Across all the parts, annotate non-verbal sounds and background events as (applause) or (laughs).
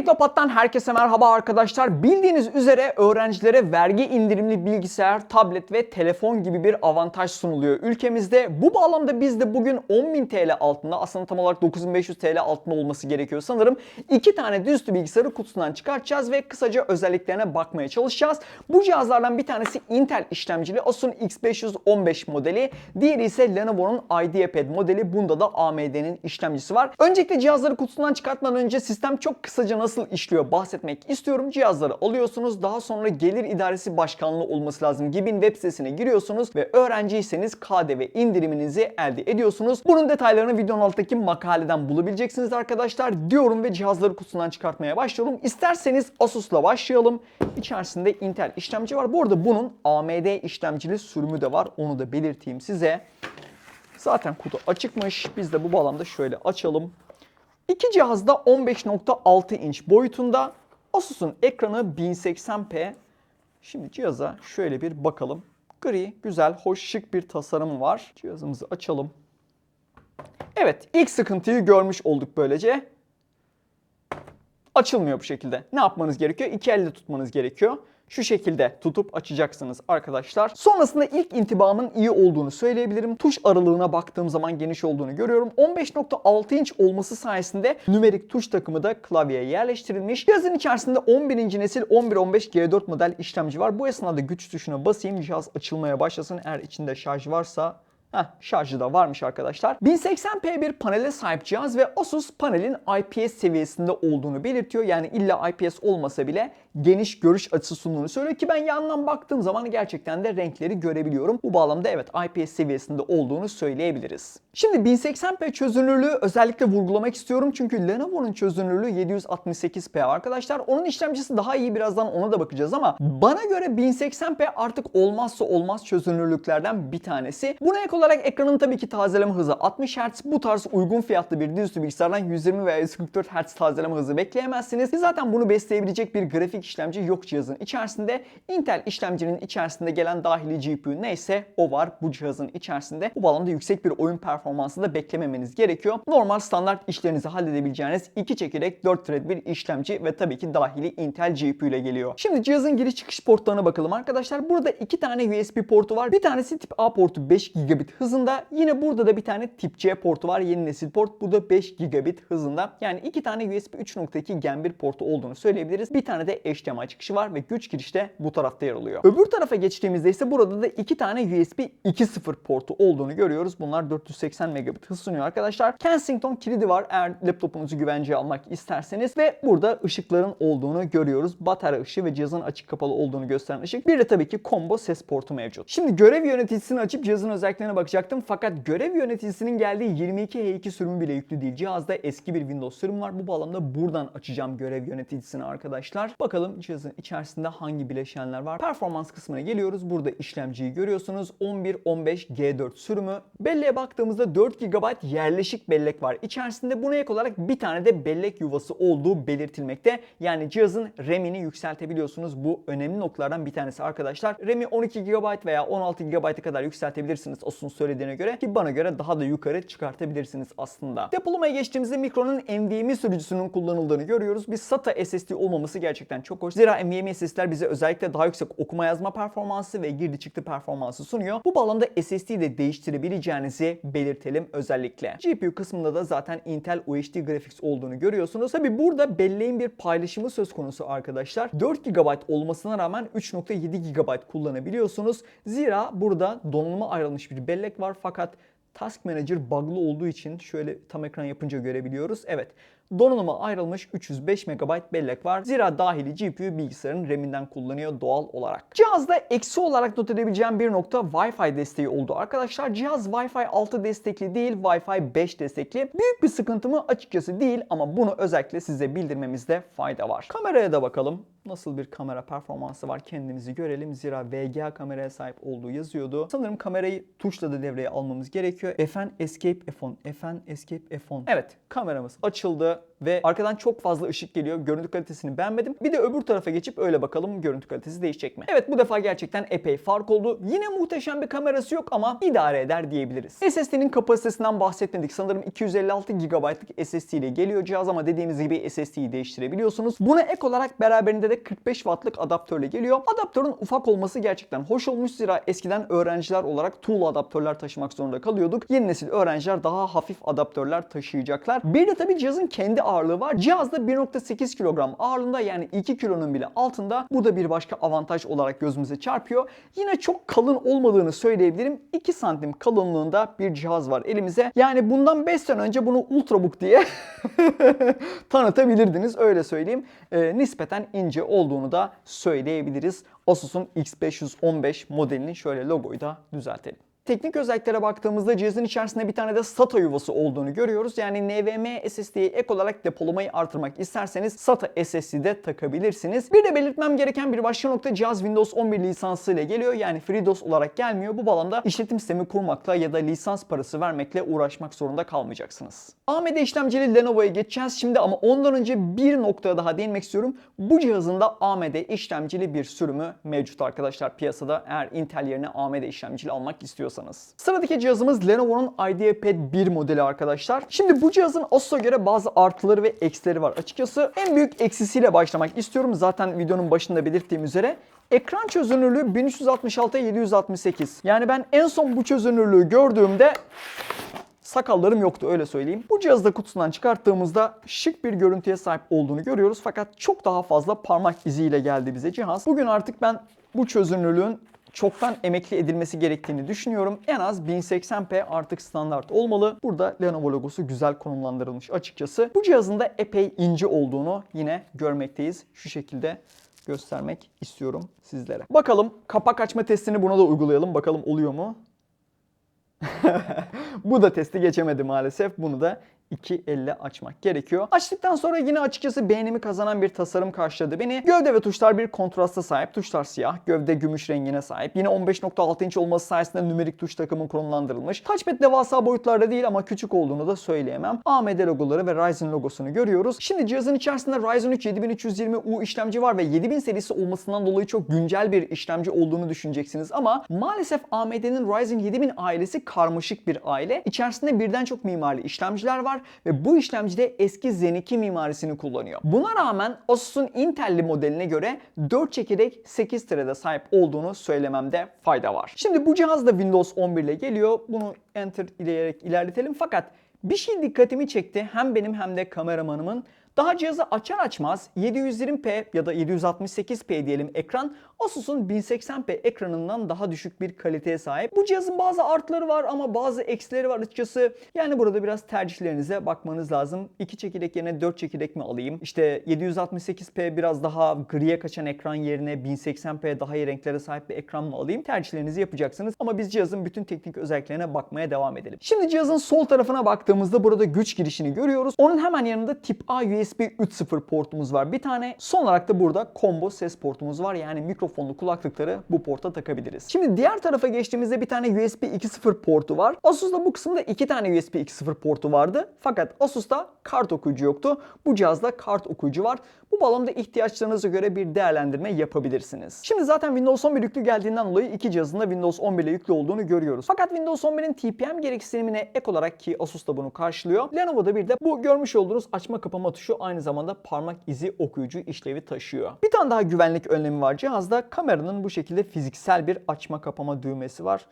Teknopat'tan herkese merhaba arkadaşlar. Bildiğiniz üzere öğrencilere vergi indirimli bilgisayar, tablet ve telefon gibi bir avantaj sunuluyor ülkemizde. Bu bağlamda biz de bugün 10.000 TL altında aslında tam olarak 9.500 TL altında olması gerekiyor sanırım. İki tane düzüstü bilgisayarı kutusundan çıkartacağız ve kısaca özelliklerine bakmaya çalışacağız. Bu cihazlardan bir tanesi Intel işlemcili Asus'un X515 modeli. Diğeri ise Lenovo'nun IdeaPad modeli. Bunda da AMD'nin işlemcisi var. Öncelikle cihazları kutusundan çıkartmadan önce sistem çok kısaca nasıl işliyor bahsetmek istiyorum. Cihazları alıyorsunuz. Daha sonra Gelir İdaresi Başkanlığı olması lazım. GİB'in web sitesine giriyorsunuz ve öğrenciyseniz KDV indiriminizi elde ediyorsunuz. Bunun detaylarını videonun alttaki makaleden bulabileceksiniz arkadaşlar. Diyorum ve cihazları kutusundan çıkartmaya başlıyorum. İsterseniz Asus'la başlayalım. İçerisinde Intel işlemci var. Bu arada bunun AMD işlemcili sürümü de var. Onu da belirteyim size. Zaten kutu açıkmış. Biz de bu bağlamda şöyle açalım. İki cihaz da 15.6 inç boyutunda. Asus'un ekranı 1080p. Şimdi cihaza şöyle bir bakalım. Gri, güzel, hoş, şık bir tasarımı var. Cihazımızı açalım. Evet, ilk sıkıntıyı görmüş olduk böylece. Açılmıyor bu şekilde. Ne yapmanız gerekiyor? İki elle tutmanız gerekiyor. Şu şekilde tutup açacaksınız arkadaşlar. Sonrasında ilk intibamın iyi olduğunu söyleyebilirim. Tuş aralığına baktığım zaman geniş olduğunu görüyorum. 15.6 inç olması sayesinde nümerik tuş takımı da klavyeye yerleştirilmiş. Cihazın içerisinde 11. nesil 1115 G4 model işlemci var. Bu esnada güç tuşuna basayım. Cihaz açılmaya başlasın. Eğer içinde şarj varsa Heh, şarjı da varmış arkadaşlar. 1080p bir panele sahip cihaz ve Asus panelin IPS seviyesinde olduğunu belirtiyor. Yani illa IPS olmasa bile geniş görüş açısı sunduğunu söylüyor ki ben yandan baktığım zaman gerçekten de renkleri görebiliyorum. Bu bağlamda evet IPS seviyesinde olduğunu söyleyebiliriz. Şimdi 1080p çözünürlüğü özellikle vurgulamak istiyorum çünkü Lenovo'nun çözünürlüğü 768p arkadaşlar. Onun işlemcisi daha iyi birazdan ona da bakacağız ama bana göre 1080p artık olmazsa olmaz çözünürlüklerden bir tanesi. Buna ek olarak ekranın tabii ki tazeleme hızı 60 Hz. Bu tarz uygun fiyatlı bir dizüstü bilgisayardan 120 veya 144 Hz tazeleme hızı bekleyemezsiniz. Zaten bunu besleyebilecek bir grafik işlemci yok cihazın içerisinde. Intel işlemcinin içerisinde gelen dahili GPU neyse o var bu cihazın içerisinde. Bu bağlamda yüksek bir oyun performansı da beklememeniz gerekiyor. Normal standart işlerinizi halledebileceğiniz 2 çekirdek 4 thread bir işlemci ve tabii ki dahili Intel GPU ile geliyor. Şimdi cihazın giriş çıkış portlarına bakalım arkadaşlar. Burada iki tane USB portu var. Bir tanesi tip A portu 5 hızında. Yine burada da bir tane tip C portu var. Yeni nesil port. Bu da 5 gigabit hızında. Yani iki tane USB 3.2 Gen 1 portu olduğunu söyleyebiliriz. Bir tane de HDMI çıkışı var ve güç girişi de bu tarafta yer alıyor. Öbür tarafa geçtiğimizde ise burada da iki tane USB 2.0 portu olduğunu görüyoruz. Bunlar 480 megabit hız sunuyor arkadaşlar. Kensington kilidi var eğer laptopunuzu güvenceye almak isterseniz ve burada ışıkların olduğunu görüyoruz. Batarya ışığı ve cihazın açık kapalı olduğunu gösteren ışık. Bir de tabii ki combo ses portu mevcut. Şimdi görev yöneticisini açıp cihazın özelliklerine bakacaktım fakat görev yöneticisinin geldiği 22H2 sürümü bile yüklü değil. Cihazda eski bir Windows sürüm var. Bu bağlamda buradan açacağım görev yöneticisini arkadaşlar. Bakalım cihazın içerisinde hangi bileşenler var. Performans kısmına geliyoruz. Burada işlemciyi görüyorsunuz. 11-15G4 sürümü. Belleğe baktığımızda 4 GB yerleşik bellek var. İçerisinde buna ek olarak bir tane de bellek yuvası olduğu belirtilmekte. Yani cihazın RAM'ini yükseltebiliyorsunuz. Bu önemli noktalardan bir tanesi arkadaşlar. RAM'i 12 GB veya 16 GB'a kadar yükseltebilirsiniz Asus'un söylediğine göre ki bana göre daha da yukarı çıkartabilirsiniz aslında. Depolamaya geçtiğimizde Micro'nun NVMe sürücüsünün kullanıldığını görüyoruz. Bir SATA SSD olmaması gerçekten çok hoş. Zira NVMe SSD'ler bize özellikle daha yüksek okuma yazma performansı ve girdi çıktı performansı sunuyor. Bu bağlamda SSD'yi de değiştirebileceğinizi belirtelim özellikle. GPU kısmında da zaten Intel UHD Graphics olduğunu görüyorsunuz. Tabi burada belleğin bir paylaşımı söz konusu arkadaşlar. 4 GB olmasına rağmen 3.7 GB kullanabiliyorsunuz. Zira burada donanıma ayrılmış bir bellek var fakat Task Manager bug'lı olduğu için şöyle tam ekran yapınca görebiliyoruz. Evet donanıma ayrılmış 305 MB bellek var. Zira dahili GPU bilgisayarın RAM'inden kullanıyor doğal olarak. Cihazda eksi olarak not edebileceğim bir nokta Wi-Fi desteği oldu. Arkadaşlar cihaz Wi-Fi 6 destekli değil Wi-Fi 5 destekli. Büyük bir sıkıntı mı açıkçası değil ama bunu özellikle size bildirmemizde fayda var. Kameraya da bakalım. Nasıl bir kamera performansı var kendimizi görelim. Zira VGA kameraya sahip olduğu yazıyordu. Sanırım kamerayı tuşla da devreye almamız gerekiyor. Gerekiyor. Fn Escape F10. Fn Escape F10. Evet kameramız açıldı ve arkadan çok fazla ışık geliyor. Görüntü kalitesini beğenmedim. Bir de öbür tarafa geçip öyle bakalım görüntü kalitesi değişecek mi? Evet bu defa gerçekten epey fark oldu. Yine muhteşem bir kamerası yok ama idare eder diyebiliriz. SSD'nin kapasitesinden bahsetmedik. Sanırım 256 GB'lık SSD ile geliyor cihaz ama dediğimiz gibi SSD'yi değiştirebiliyorsunuz. Buna ek olarak beraberinde de 45 Watt'lık adaptörle geliyor. Adaptörün ufak olması gerçekten hoş olmuş. Zira eskiden öğrenciler olarak tool adaptörler taşımak zorunda kalıyorduk. Yeni nesil öğrenciler daha hafif adaptörler taşıyacaklar. Bir de tabii cihazın kendi ağırlığı var. Cihazda 1.8 kilogram ağırlığında yani 2 kilonun bile altında. Bu da bir başka avantaj olarak gözümüze çarpıyor. Yine çok kalın olmadığını söyleyebilirim. 2 santim kalınlığında bir cihaz var elimize. Yani bundan 5 sene önce bunu Ultrabook diye (laughs) tanıtabilirdiniz öyle söyleyeyim. Ee, nispeten ince olduğunu da söyleyebiliriz. Asus'un X515 modelinin şöyle logoyu da düzeltelim. Teknik özelliklere baktığımızda cihazın içerisinde bir tane de SATA yuvası olduğunu görüyoruz. Yani NVMe SSD'ye ek olarak depolamayı artırmak isterseniz SATA SSD'de takabilirsiniz. Bir de belirtmem gereken bir başka nokta cihaz Windows 11 lisansı ile geliyor. Yani FreeDOS olarak gelmiyor. Bu bağlamda işletim sistemi kurmakla ya da lisans parası vermekle uğraşmak zorunda kalmayacaksınız. AMD işlemcili Lenovo'ya geçeceğiz şimdi ama ondan önce bir noktaya daha değinmek istiyorum. Bu cihazın da AMD işlemcili bir sürümü mevcut arkadaşlar piyasada. Eğer Intel yerine AMD işlemcili almak istiyorsanız. Sıradaki cihazımız Lenovo'nun IdeaPad 1 modeli arkadaşlar. Şimdi bu cihazın Asus'a göre bazı artıları ve eksileri var. Açıkçası en büyük eksisiyle başlamak istiyorum. Zaten videonun başında belirttiğim üzere Ekran çözünürlüğü 1366'ya 768. Yani ben en son bu çözünürlüğü gördüğümde sakallarım yoktu öyle söyleyeyim. Bu cihazı da kutusundan çıkarttığımızda şık bir görüntüye sahip olduğunu görüyoruz. Fakat çok daha fazla parmak iziyle geldi bize cihaz. Bugün artık ben bu çözünürlüğün çoktan emekli edilmesi gerektiğini düşünüyorum. En az 1080p artık standart olmalı. Burada Lenovo logosu güzel konumlandırılmış açıkçası. Bu cihazın da epey ince olduğunu yine görmekteyiz. Şu şekilde göstermek istiyorum sizlere. Bakalım kapak açma testini buna da uygulayalım. Bakalım oluyor mu? (laughs) Bu da testi geçemedi maalesef. Bunu da iki elle açmak gerekiyor. Açtıktan sonra yine açıkçası beğenimi kazanan bir tasarım karşıladı beni. Gövde ve tuşlar bir kontrasta sahip. Tuşlar siyah, gövde gümüş rengine sahip. Yine 15.6 inç olması sayesinde nümerik tuş takımı konumlandırılmış. Touchpad devasa boyutlarda değil ama küçük olduğunu da söyleyemem. AMD logoları ve Ryzen logosunu görüyoruz. Şimdi cihazın içerisinde Ryzen 3 7320U işlemci var ve 7000 serisi olmasından dolayı çok güncel bir işlemci olduğunu düşüneceksiniz ama maalesef AMD'nin Ryzen 7000 ailesi karmaşık bir aile. İçerisinde birden çok mimarili işlemciler var ve bu işlemcide eski Zen 2 mimarisini kullanıyor. Buna rağmen Asus'un Intel'li modeline göre 4 çekirdek 8 thread'e sahip olduğunu söylememde fayda var. Şimdi bu cihaz da Windows 11 ile geliyor. Bunu enter ileyerek ilerletelim fakat bir şey dikkatimi çekti hem benim hem de kameramanımın. Daha cihazı açar açmaz 720p ya da 768p diyelim ekran Asus'un 1080p ekranından daha düşük bir kaliteye sahip. Bu cihazın bazı artıları var ama bazı eksileri var açıkçası. Yani burada biraz tercihlerinize bakmanız lazım. 2 çekirdek yerine 4 çekirdek mi alayım? İşte 768p biraz daha griye kaçan ekran yerine 1080p daha iyi renklere sahip bir ekran mı alayım? Tercihlerinizi yapacaksınız. Ama biz cihazın bütün teknik özelliklerine bakmaya devam edelim. Şimdi cihazın sol tarafına baktığımızda burada güç girişini görüyoruz. Onun hemen yanında tip A USB 3.0 portumuz var. Bir tane son olarak da burada combo ses portumuz var. Yani mikrofonlu kulaklıkları bu porta takabiliriz. Şimdi diğer tarafa geçtiğimizde bir tane USB 2.0 portu var. Asus'ta bu kısımda iki tane USB 2.0 portu vardı. Fakat Asus'ta kart okuyucu yoktu. Bu cihazda kart okuyucu var. Bu bağlamda ihtiyaçlarınıza göre bir değerlendirme yapabilirsiniz. Şimdi zaten Windows 11 yüklü geldiğinden dolayı iki cihazın da Windows 11 ile yüklü olduğunu görüyoruz. Fakat Windows 11'in TPM gereksinimine ek olarak ki Asus da bunu karşılıyor. Lenovo'da bir de bu görmüş olduğunuz açma kapama tuşu aynı zamanda parmak izi okuyucu işlevi taşıyor. Bir tane daha güvenlik önlemi var cihazda. Kameranın bu şekilde fiziksel bir açma kapama düğmesi var.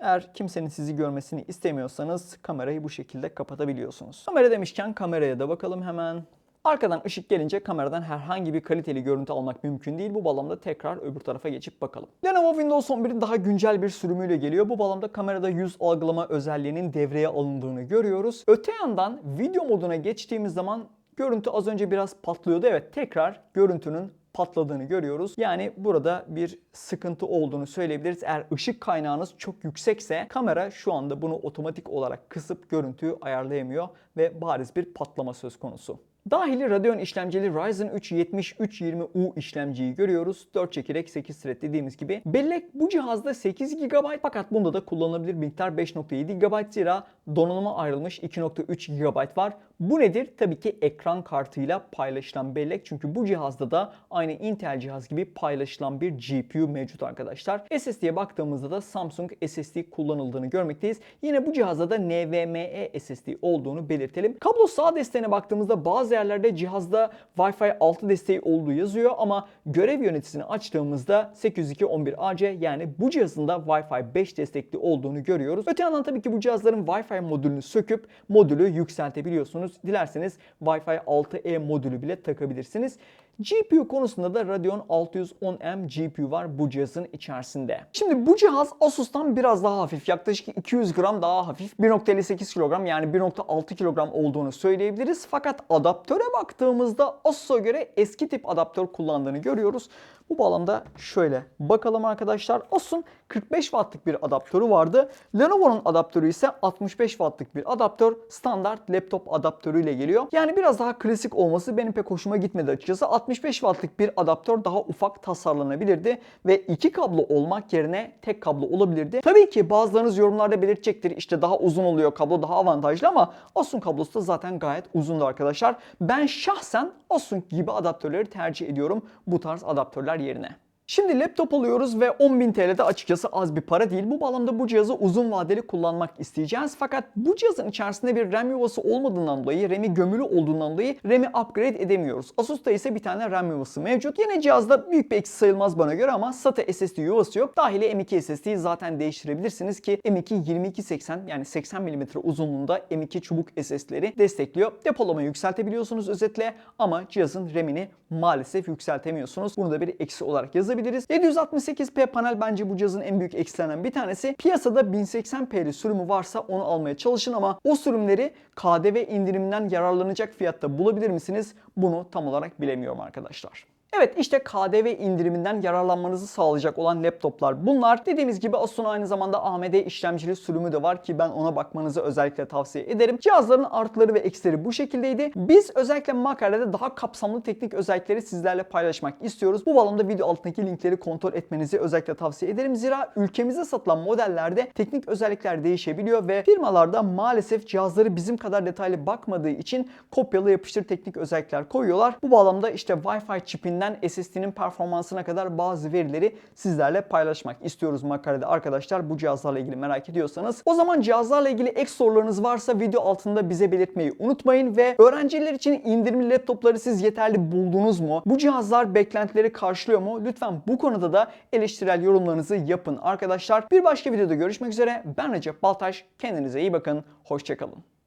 Eğer kimsenin sizi görmesini istemiyorsanız kamerayı bu şekilde kapatabiliyorsunuz. Kamera demişken kameraya da bakalım hemen. Arkadan ışık gelince kameradan herhangi bir kaliteli görüntü almak mümkün değil. Bu bağlamda tekrar öbür tarafa geçip bakalım. Lenovo Windows 11'in daha güncel bir sürümüyle geliyor. Bu bağlamda kamerada yüz algılama özelliğinin devreye alındığını görüyoruz. Öte yandan video moduna geçtiğimiz zaman görüntü az önce biraz patlıyordu. Evet tekrar görüntünün patladığını görüyoruz. Yani burada bir sıkıntı olduğunu söyleyebiliriz. Eğer ışık kaynağınız çok yüksekse kamera şu anda bunu otomatik olarak kısıp görüntüyü ayarlayamıyor ve bariz bir patlama söz konusu. Dahili Radeon işlemcili Ryzen 3 7320U işlemciyi görüyoruz. 4 çekirdek 8 thread dediğimiz gibi. Bellek bu cihazda 8 GB fakat bunda da kullanılabilir miktar 5.7 GB zira donanıma ayrılmış 2.3 GB var. Bu nedir? Tabii ki ekran kartıyla paylaşılan bellek. Çünkü bu cihazda da aynı Intel cihaz gibi paylaşılan bir GPU mevcut arkadaşlar. SSD'ye baktığımızda da Samsung SSD kullanıldığını görmekteyiz. Yine bu cihazda da NVMe SSD olduğunu belirtelim. Kablo sağ desteğine baktığımızda bazı yerlerde cihazda Wi-Fi 6 desteği olduğu yazıyor ama görev yöneticisini açtığımızda 802.11ac yani bu cihazın da Wi-Fi 5 destekli olduğunu görüyoruz. Öte yandan tabii ki bu cihazların Wi-Fi modülünü söküp modülü yükseltebiliyorsunuz. Dilerseniz Wi-Fi 6E modülü bile takabilirsiniz. GPU konusunda da Radeon 610M GPU var bu cihazın içerisinde. Şimdi bu cihaz Asus'tan biraz daha hafif. Yaklaşık 200 gram daha hafif. 1.58 kilogram yani 1.6 kilogram olduğunu söyleyebiliriz. Fakat adaptöre baktığımızda Asus'a göre eski tip adaptör kullandığını görüyoruz. Bu bağlamda şöyle bakalım arkadaşlar. Asus'un 45 wattlık bir adaptörü vardı. Lenovo'nun adaptörü ise 65 wattlık bir adaptör. Standart laptop adaptörüyle geliyor. Yani biraz daha klasik olması benim pek hoşuma gitmedi açıkçası. 65 wattlık bir adaptör daha ufak tasarlanabilirdi ve iki kablo olmak yerine tek kablo olabilirdi. Tabii ki bazılarınız yorumlarda belirtecektir işte daha uzun oluyor kablo daha avantajlı ama Asus'un kablosu da zaten gayet uzundu arkadaşlar. Ben şahsen Asus gibi adaptörleri tercih ediyorum bu tarz adaptörler yerine. Şimdi laptop alıyoruz ve 10.000 TL'de açıkçası az bir para değil. Bu bağlamda bu cihazı uzun vadeli kullanmak isteyeceğiz. Fakat bu cihazın içerisinde bir RAM yuvası olmadığından dolayı, RAM'i gömülü olduğundan dolayı RAM'i upgrade edemiyoruz. Asus'ta ise bir tane RAM yuvası mevcut. Yine cihazda büyük bir eksi sayılmaz bana göre ama SATA SSD yuvası yok. Dahili M2 SSD'yi zaten değiştirebilirsiniz ki M2 2280 yani 80 mm uzunluğunda M2 çubuk SSD'leri destekliyor. Depolamayı yükseltebiliyorsunuz özetle ama cihazın RAM'ini maalesef yükseltemiyorsunuz. Bunu da bir eksi olarak yazabilirsiniz yazabiliriz. 768p panel bence bu cihazın en büyük eksilerinden bir tanesi. Piyasada 1080p'li sürümü varsa onu almaya çalışın ama o sürümleri KDV indiriminden yararlanacak fiyatta bulabilir misiniz? Bunu tam olarak bilemiyorum arkadaşlar. Evet işte KDV indiriminden yararlanmanızı sağlayacak olan laptoplar bunlar. Dediğimiz gibi Asus'un aynı zamanda AMD işlemcili sürümü de var ki ben ona bakmanızı özellikle tavsiye ederim. Cihazların artıları ve eksileri bu şekildeydi. Biz özellikle makalede daha kapsamlı teknik özellikleri sizlerle paylaşmak istiyoruz. Bu bağlamda video altındaki linkleri kontrol etmenizi özellikle tavsiye ederim. Zira ülkemizde satılan modellerde teknik özellikler değişebiliyor ve firmalarda maalesef cihazları bizim kadar detaylı bakmadığı için kopyala yapıştır teknik özellikler koyuyorlar. Bu bağlamda işte Wi-Fi çipinden SSD'nin performansına kadar bazı verileri sizlerle paylaşmak istiyoruz makalede arkadaşlar. Bu cihazlarla ilgili merak ediyorsanız. O zaman cihazlarla ilgili ek sorularınız varsa video altında bize belirtmeyi unutmayın ve öğrenciler için indirimli laptopları siz yeterli buldunuz mu? Bu cihazlar beklentileri karşılıyor mu? Lütfen bu konuda da eleştirel yorumlarınızı yapın arkadaşlar. Bir başka videoda görüşmek üzere. Ben Recep Baltaş. Kendinize iyi bakın. Hoşçakalın.